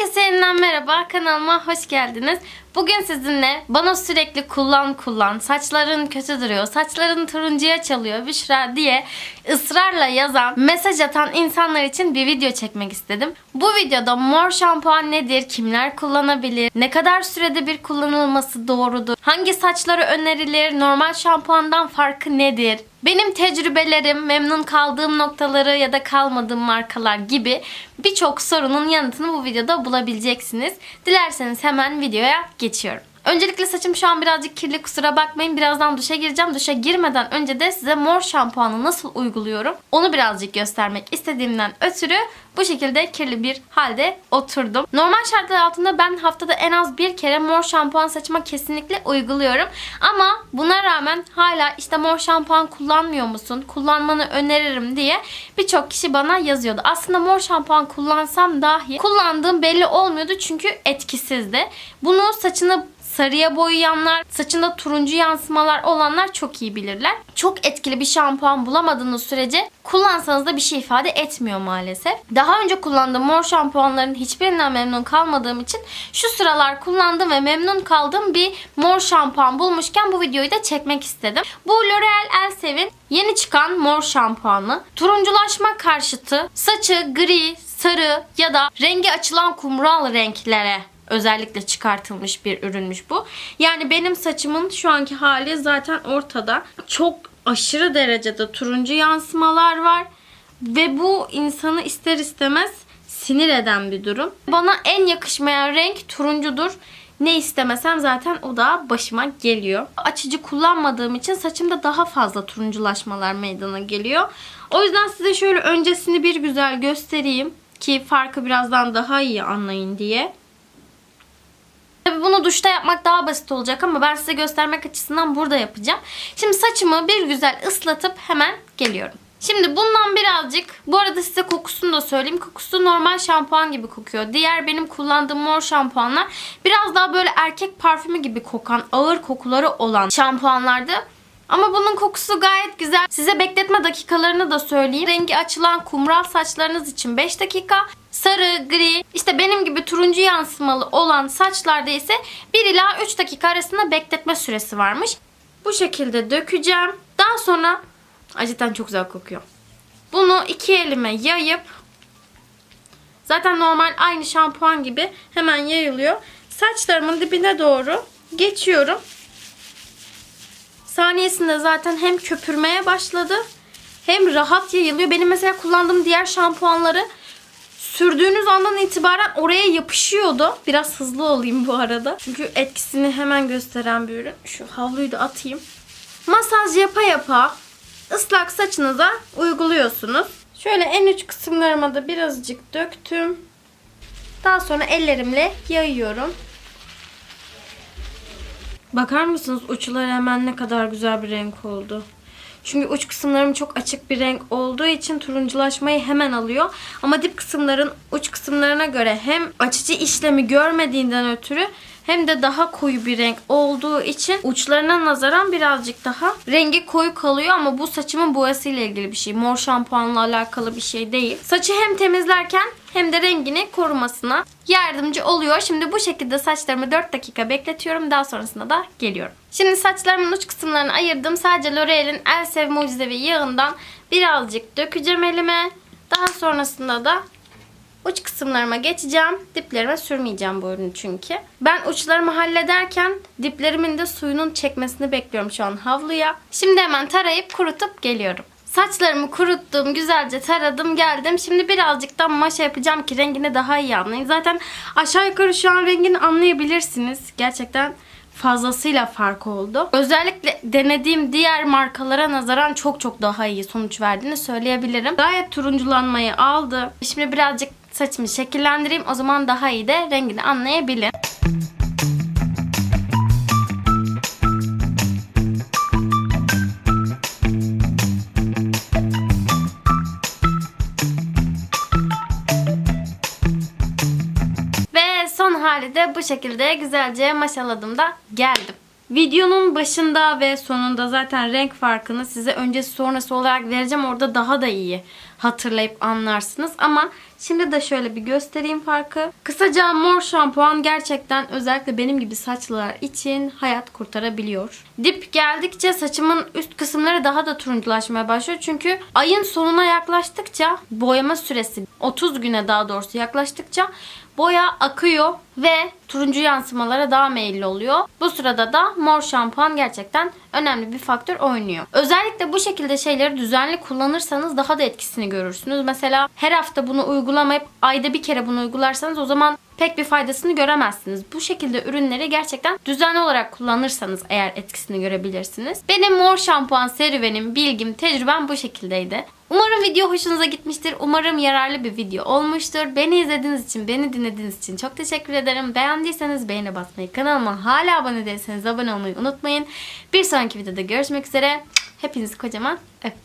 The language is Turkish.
Herkese yeniden merhaba. Kanalıma hoş geldiniz. Bugün sizinle bana sürekli kullan kullan, saçların kötü duruyor, saçların turuncuya çalıyor Büşra diye ısrarla yazan, mesaj atan insanlar için bir video çekmek istedim. Bu videoda mor şampuan nedir, kimler kullanabilir, ne kadar sürede bir kullanılması doğrudur, hangi saçları önerilir, normal şampuandan farkı nedir, benim tecrübelerim, memnun kaldığım noktaları ya da kalmadığım markalar gibi birçok sorunun yanıtını bu videoda bulabileceksiniz. Dilerseniz hemen videoya geçiyorum. Öncelikle saçım şu an birazcık kirli kusura bakmayın. Birazdan duşa gireceğim. Duşa girmeden önce de size mor şampuanı nasıl uyguluyorum onu birazcık göstermek istediğimden ötürü bu şekilde kirli bir halde oturdum. Normal şartlar altında ben haftada en az bir kere mor şampuan saçıma kesinlikle uyguluyorum. Ama buna rağmen hala işte mor şampuan kullanmıyor musun? Kullanmanı öneririm diye birçok kişi bana yazıyordu. Aslında mor şampuan kullansam dahi kullandığım belli olmuyordu çünkü etkisizdi. Bunu saçını sarıya boyayanlar, saçında turuncu yansımalar olanlar çok iyi bilirler. Çok etkili bir şampuan bulamadığınız sürece kullansanız da bir şey ifade etmiyor maalesef. Daha önce kullandığım mor şampuanların hiçbirinden memnun kalmadığım için şu sıralar kullandığım ve memnun kaldığım bir mor şampuan bulmuşken bu videoyu da çekmek istedim. Bu L'Oreal Elsev'in yeni çıkan mor şampuanı. Turunculaşma karşıtı saçı gri, sarı ya da rengi açılan kumral renklere özellikle çıkartılmış bir ürünmüş bu. Yani benim saçımın şu anki hali zaten ortada. Çok aşırı derecede turuncu yansımalar var. Ve bu insanı ister istemez sinir eden bir durum. Bana en yakışmayan renk turuncudur. Ne istemesem zaten o da başıma geliyor. Açıcı kullanmadığım için saçımda daha fazla turunculaşmalar meydana geliyor. O yüzden size şöyle öncesini bir güzel göstereyim ki farkı birazdan daha iyi anlayın diye. Duşta yapmak daha basit olacak ama ben size göstermek açısından burada yapacağım. Şimdi saçımı bir güzel ıslatıp hemen geliyorum. Şimdi bundan birazcık, bu arada size kokusunu da söyleyeyim. Kokusu normal şampuan gibi kokuyor. Diğer benim kullandığım mor şampuanlar biraz daha böyle erkek parfümü gibi kokan, ağır kokuları olan şampuanlardı. Ama bunun kokusu gayet güzel. Size bekletme dakikalarını da söyleyeyim. Rengi açılan kumral saçlarınız için 5 dakika. Sarı, gri, işte benim gibi turuncu yansımalı olan saçlarda ise 1 ila 3 dakika arasında bekletme süresi varmış. Bu şekilde dökeceğim. Daha sonra acıdan çok güzel kokuyor. Bunu iki elime yayıp zaten normal aynı şampuan gibi hemen yayılıyor. Saçlarımın dibine doğru geçiyorum. Saniyesinde zaten hem köpürmeye başladı hem rahat yayılıyor. Benim mesela kullandığım diğer şampuanları sürdüğünüz andan itibaren oraya yapışıyordu. Biraz hızlı olayım bu arada. Çünkü etkisini hemen gösteren bir ürün. Şu havluyu da atayım. Masaj yapa yapa ıslak saçınıza uyguluyorsunuz. Şöyle en uç kısımlarıma da birazcık döktüm. Daha sonra ellerimle yayıyorum. Bakar mısınız uçları hemen ne kadar güzel bir renk oldu. Çünkü uç kısımlarım çok açık bir renk olduğu için turunculaşmayı hemen alıyor. Ama dip kısımların uç kısımlarına göre hem açıcı işlemi görmediğinden ötürü hem de daha koyu bir renk olduğu için uçlarına nazaran birazcık daha rengi koyu kalıyor ama bu saçımın boyasıyla ilgili bir şey. Mor şampuanla alakalı bir şey değil. Saçı hem temizlerken hem de rengini korumasına yardımcı oluyor. Şimdi bu şekilde saçlarımı 4 dakika bekletiyorum. Daha sonrasında da geliyorum. Şimdi saçlarımın uç kısımlarını ayırdım. Sadece L'Oreal'in Elsev Mucizevi yağından birazcık dökeceğim elime. Daha sonrasında da uç kısımlarıma geçeceğim. Diplerime sürmeyeceğim bu ürünü çünkü. Ben uçlarımı hallederken diplerimin de suyunun çekmesini bekliyorum şu an havluya. Şimdi hemen tarayıp kurutup geliyorum. Saçlarımı kuruttum, güzelce taradım, geldim. Şimdi birazcık da maşa yapacağım ki rengini daha iyi anlayın. Zaten aşağı yukarı şu an rengini anlayabilirsiniz. Gerçekten fazlasıyla fark oldu. Özellikle denediğim diğer markalara nazaran çok çok daha iyi sonuç verdiğini söyleyebilirim. Gayet turunculanmayı aldı. Şimdi birazcık saçımı şekillendireyim. O zaman daha iyi de rengini anlayabilin. Hali de bu şekilde güzelce maşaladım da geldim. Videonun başında ve sonunda zaten renk farkını size öncesi sonrası olarak vereceğim. Orada daha da iyi hatırlayıp anlarsınız. Ama şimdi de şöyle bir göstereyim farkı. Kısaca mor şampuan gerçekten özellikle benim gibi saçlılar için hayat kurtarabiliyor. Dip geldikçe saçımın üst kısımları daha da turunculaşmaya başlıyor. Çünkü ayın sonuna yaklaştıkça boyama süresi 30 güne daha doğrusu yaklaştıkça boya akıyor ve turuncu yansımalara daha meyilli oluyor. Bu sırada da mor şampuan gerçekten önemli bir faktör oynuyor. Özellikle bu şekilde şeyleri düzenli kullanırsanız daha da etkisini görürsünüz. Mesela her hafta bunu uygulamayıp ayda bir kere bunu uygularsanız o zaman pek bir faydasını göremezsiniz. Bu şekilde ürünleri gerçekten düzenli olarak kullanırsanız eğer etkisini görebilirsiniz. Benim mor şampuan serüvenim, bilgim, tecrübem bu şekildeydi. Umarım video hoşunuza gitmiştir. Umarım yararlı bir video olmuştur. Beni izlediğiniz için, beni dinlediğiniz için çok teşekkür ederim. Beğendiyseniz beğeni basmayı, kanalıma hala abone değilseniz abone olmayı unutmayın. Bir sonraki videoda görüşmek üzere. Hepinizi kocaman öptüm.